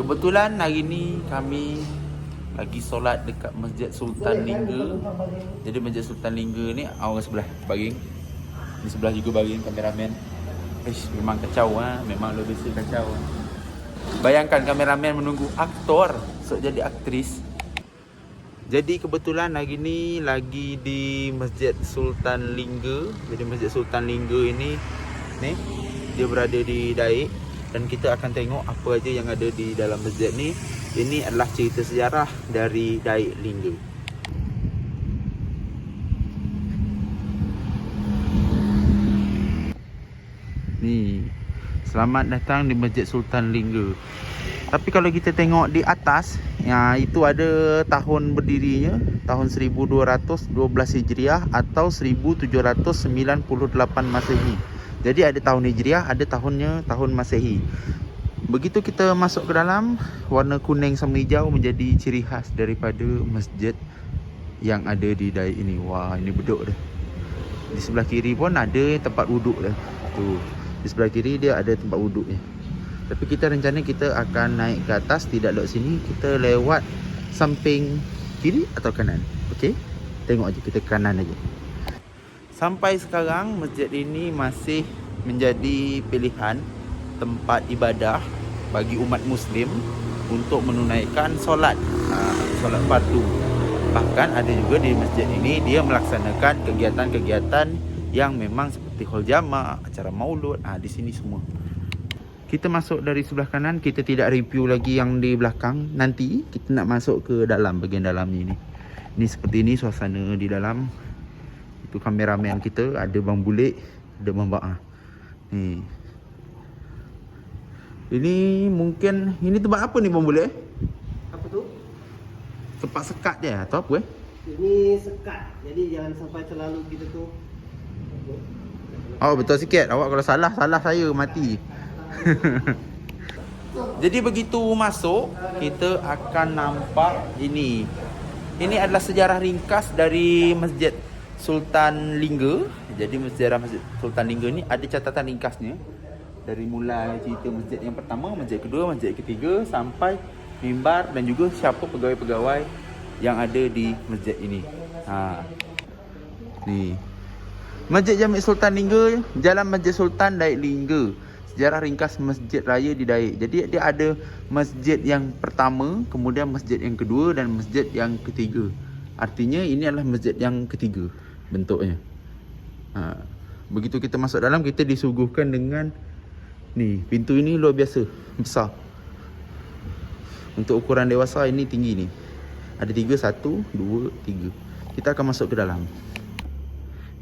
Kebetulan hari ni kami lagi solat dekat Masjid Sultan Lingga. Jadi Masjid Sultan Lingga ni orang sebelah baring. Di sebelah juga baring kameraman. Ish, memang kacau ah, memang luar biasa kacau. Bayangkan kameraman menunggu aktor untuk jadi aktris. Jadi kebetulan hari ni lagi di Masjid Sultan Lingga. Jadi Masjid Sultan Lingga ini ni dia berada di Daik dan kita akan tengok apa aja yang ada di dalam masjid ni. Ini adalah cerita sejarah dari Daik Lingga. Ni Selamat datang di Masjid Sultan Lingga. Tapi kalau kita tengok di atas, ya itu ada tahun berdirinya tahun 1212 Hijriah atau 1798 Masehi. Jadi ada tahun Hijriah, ada tahunnya tahun Masehi. Begitu kita masuk ke dalam, warna kuning sama hijau menjadi ciri khas daripada masjid yang ada di Daik ini. Wah, ini beduk dah. Di sebelah kiri pun ada tempat wuduk dah. Tu. Di sebelah kiri dia ada tempat wuduknya. Tapi kita rencana kita akan naik ke atas tidak lewat sini, kita lewat samping kiri atau kanan. Okey? Tengok aja kita kanan aja. Sampai sekarang masjid ini masih menjadi pilihan tempat ibadah bagi umat muslim untuk menunaikan solat ha, solat fardu. Bahkan ada juga di masjid ini dia melaksanakan kegiatan-kegiatan yang memang seperti hol jamak, acara maulud, ah di sini semua. Kita masuk dari sebelah kanan, kita tidak review lagi yang di belakang. Nanti kita nak masuk ke dalam bahagian dalam ni ni. Ni seperti ni suasana di dalam. Itu kameraman kita, ada Bang Bulik, ada Bang Baah. Ni. Ini mungkin ini tempat apa ni Bang Bulik? Apa tu? Tempat sekat dia atau apa eh? Ini sekat. Jadi jangan sampai terlalu kita tu. Oh betul sikit. Awak kalau salah salah saya mati. Jadi begitu masuk kita akan nampak ini. Ini adalah sejarah ringkas dari Masjid Sultan Lingga. Jadi sejarah Masjid Sultan Lingga ni ada catatan ringkasnya. Dari mulai cerita masjid yang pertama, masjid kedua, masjid ketiga sampai mimbar dan juga siapa pegawai-pegawai yang ada di masjid ini. Ha. Ni. Masjid Jami Sultan Lingga, Jalan Masjid Sultan Daik Lingga. Sejarah ringkas Masjid Raya di Daik. Jadi dia ada masjid yang pertama, kemudian masjid yang kedua dan masjid yang ketiga. Artinya ini adalah masjid yang ketiga bentuknya. Ha. Begitu kita masuk dalam kita disuguhkan dengan ni, pintu ini luar biasa, besar. Untuk ukuran dewasa ini tinggi ni. Ada tiga, satu, dua, tiga. Kita akan masuk ke dalam.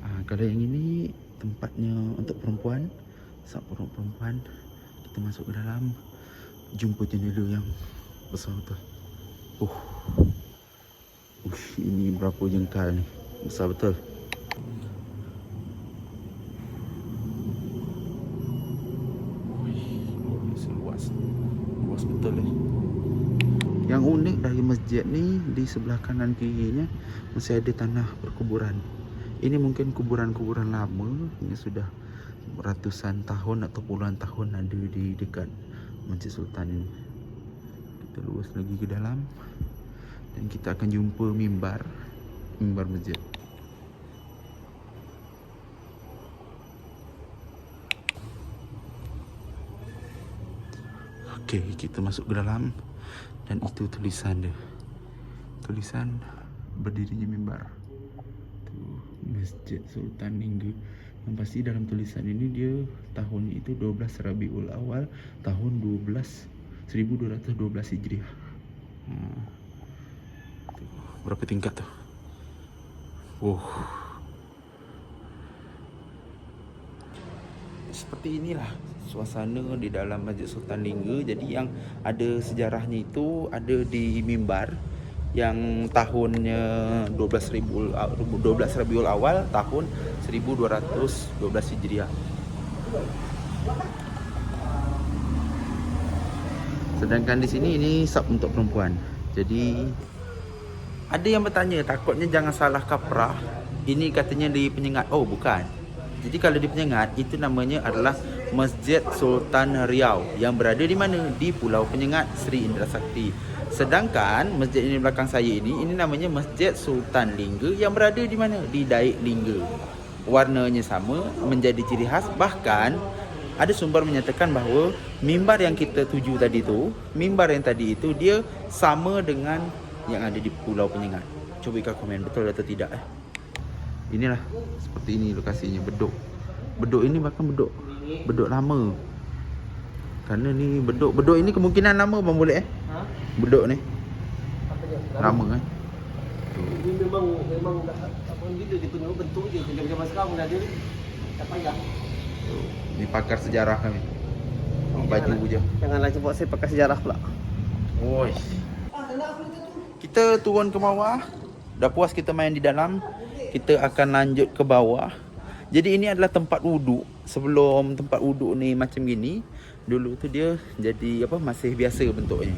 Ah, kalau yang ini tempatnya untuk perempuan, sab orang perempuan, kita masuk ke dalam, jumpa jendela yang besar tu. Oh. Ush, ini berapa jengkal ni? Besar betul. Seluas. Luas betul eh. Yang unik dari masjid ni di sebelah kanan kirinya masih ada tanah perkuburan. Ini mungkin kuburan-kuburan lama yang sudah ratusan tahun atau puluhan tahun ada di dekat Masjid Sultan ini. Kita luas lagi ke dalam dan kita akan jumpa mimbar mimbar masjid. Okey, kita masuk ke dalam dan itu tulisan dia. Tulisan berdirinya mimbar. Tu Masjid Sultan Lingga. Yang pasti dalam tulisan ini dia tahun itu 12 Rabiul Awal tahun 12 1212 Hijriah. Hmm. Tu, berapa tingkat tu? Oh. seperti inilah suasana di dalam Masjid Sultan Lingga. Jadi yang ada sejarahnya itu ada di mimbar yang tahunnya 12 ribu 12 Rabiul Awal tahun 1212 Hijriah. Sedangkan di sini ini sub untuk perempuan. Jadi ada yang bertanya takutnya jangan salah kaprah. Ini katanya di penyengat. Oh bukan. Jadi kalau di penyengat itu namanya adalah Masjid Sultan Riau yang berada di mana? Di Pulau Penyengat Sri Indra Sakti. Sedangkan masjid ini belakang saya ini ini namanya Masjid Sultan Lingga yang berada di mana? Di Daik Lingga. Warnanya sama, menjadi ciri khas bahkan ada sumber menyatakan bahawa mimbar yang kita tuju tadi tu, mimbar yang tadi itu dia sama dengan yang ada di Pulau Penyengat. Cuba ikat komen betul atau tidak eh. Inilah seperti ini lokasinya bedok. Bedok ini bahkan bedok bedok lama. Kerana ni bedok bedok ini kemungkinan lama bang boleh eh. Ha? Bedok ni dia? lama eh. Tu. Ini memang memang dah apa gitu dia punya bentuk dia macam zaman sekarang dah ni. Tak payah. tu. Ni pakar sejarah kami. Baju je. Janganlah buat saya pakai sejarah pula. Oi. Kita turun ke bawah. Dah puas kita main di dalam. Kita akan lanjut ke bawah. Jadi ini adalah tempat wuduk. Sebelum tempat wuduk ni macam gini, dulu tu dia jadi apa masih biasa bentuknya.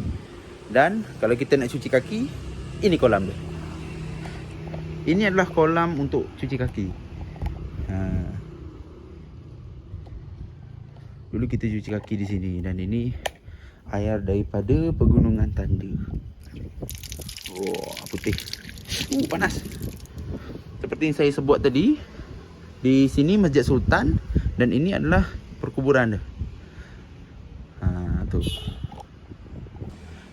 Dan kalau kita nak cuci kaki, ini kolam dia. Ini adalah kolam untuk cuci kaki. Ha. Dulu kita cuci kaki di sini dan ini air daripada pegunungan tanda. Oh, putih. Uh, panas. Seperti yang saya sebut tadi, di sini Masjid Sultan dan ini adalah perkuburan dia. Tu.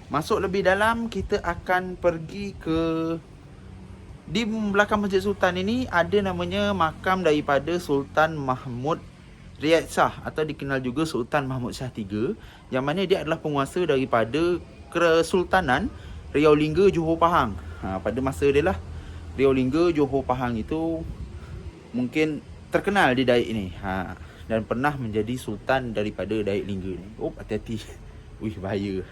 Masuk lebih dalam, kita akan pergi ke di belakang Masjid Sultan ini ada namanya makam daripada Sultan Mahmud Riyad Shah atau dikenal juga Sultan Mahmud Shah III yang mana dia adalah penguasa daripada Kesultanan Riau Lingga Johor Pahang. Ha, pada masa dia lah Riau Lingga Johor Pahang itu mungkin terkenal di Daik ni. Ha, dan pernah menjadi sultan daripada Daik Lingga ni. Oh, hati-hati. Wih, bahaya.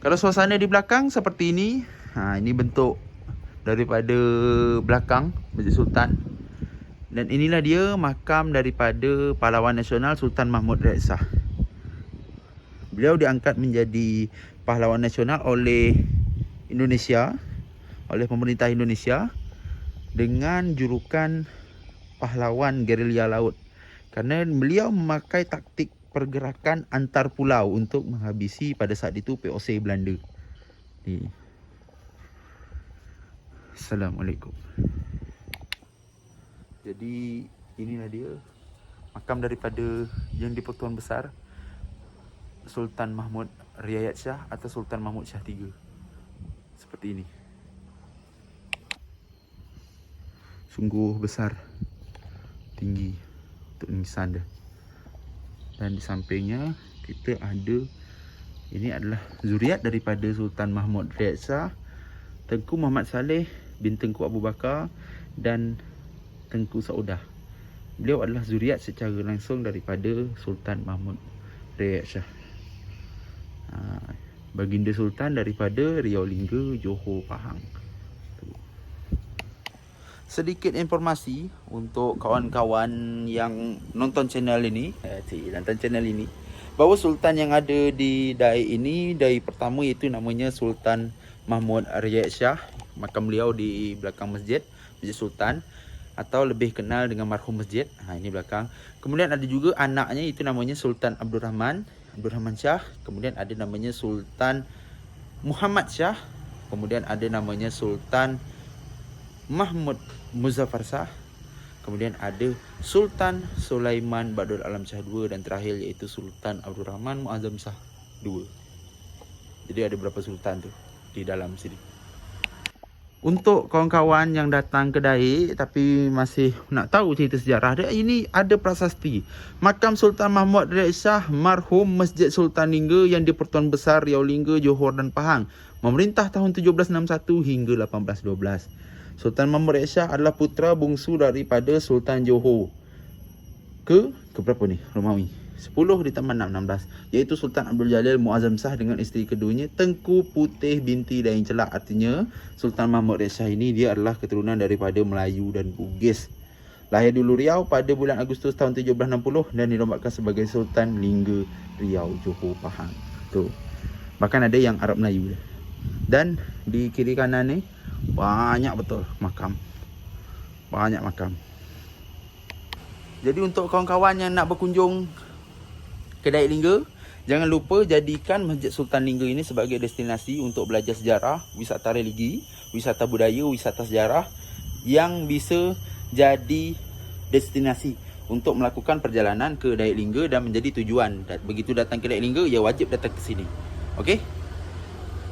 Kalau suasana di belakang seperti ini, ha, ini bentuk daripada belakang Masjid Sultan. Dan inilah dia makam daripada pahlawan nasional Sultan Mahmud Shah. Beliau diangkat menjadi pahlawan nasional oleh Indonesia, oleh pemerintah Indonesia dengan julukan pahlawan gerilya laut. Kerana beliau memakai taktik pergerakan antar pulau untuk menghabisi pada saat itu POC Belanda. Ni. Assalamualaikum. Jadi inilah dia makam daripada yang di-Pertuan Besar Sultan Mahmud Riyad Shah atau Sultan Mahmud Shah III. Seperti ini. Sungguh besar tinggi untuk nisan dia. Dan di sampingnya kita ada ini adalah zuriat daripada Sultan Mahmud Riyad Shah, Tengku Muhammad Saleh bin Tengku Abu Bakar dan Tengku Saudah. Beliau adalah zuriat secara langsung daripada Sultan Mahmud Riyad Shah. Ha, baginda Sultan daripada Riau Lingga, Johor Pahang. Sedikit informasi untuk kawan-kawan yang nonton channel ini, eh, nonton channel ini, bahawa Sultan yang ada di Daik ini dari pertama iaitu namanya Sultan Mahmud Riyad Shah, makam beliau di belakang masjid, Masjid Sultan atau lebih kenal dengan marhum masjid. Ha ini belakang. Kemudian ada juga anaknya itu namanya Sultan Abdul Rahman, Abdul Rahman Shah, kemudian ada namanya Sultan Muhammad Shah, kemudian ada namanya Sultan Mahmud Muzaffar Shah, kemudian ada Sultan Sulaiman Badul Alam Shah II dan terakhir iaitu Sultan Abdul Rahman Muazzam Shah II. Jadi ada berapa sultan tu di dalam sini. Untuk kawan-kawan yang datang ke Daik tapi masih nak tahu cerita sejarah dia, ini ada prasasti. Makam Sultan Mahmud Riyad Shah marhum Masjid Sultan Lingga yang di-Pertuan Besar Riau Lingga, Johor dan Pahang. Memerintah tahun 1761 hingga 1812. Sultan Mahmud Shah adalah putera bungsu daripada Sultan Johor. Ke ke berapa ni? Romawi. 10 ditambah 6 16 iaitu Sultan Abdul Jalil Muazzam Shah dengan isteri keduanya Tengku Putih binti Dain Celak artinya Sultan Mahmud Shah ini dia adalah keturunan daripada Melayu dan Bugis lahir di Ulu Riau pada bulan Agustus tahun 1760 dan dinombatkan sebagai Sultan Lingga Riau Johor Pahang tu bahkan ada yang Arab Melayu dan di kiri kanan ni banyak betul makam banyak makam jadi untuk kawan-kawan yang nak berkunjung ke Dayak Lingga, jangan lupa jadikan Masjid Sultan Lingga ini sebagai destinasi untuk belajar sejarah, wisata religi, wisata budaya, wisata sejarah yang bisa jadi destinasi untuk melakukan perjalanan ke Dayak Lingga dan menjadi tujuan. Begitu datang ke Dayak Lingga, ya wajib datang ke sini. Okey?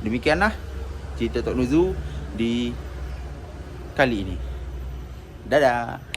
Demikianlah cerita Tok Nuzu di kali ini. Dadah.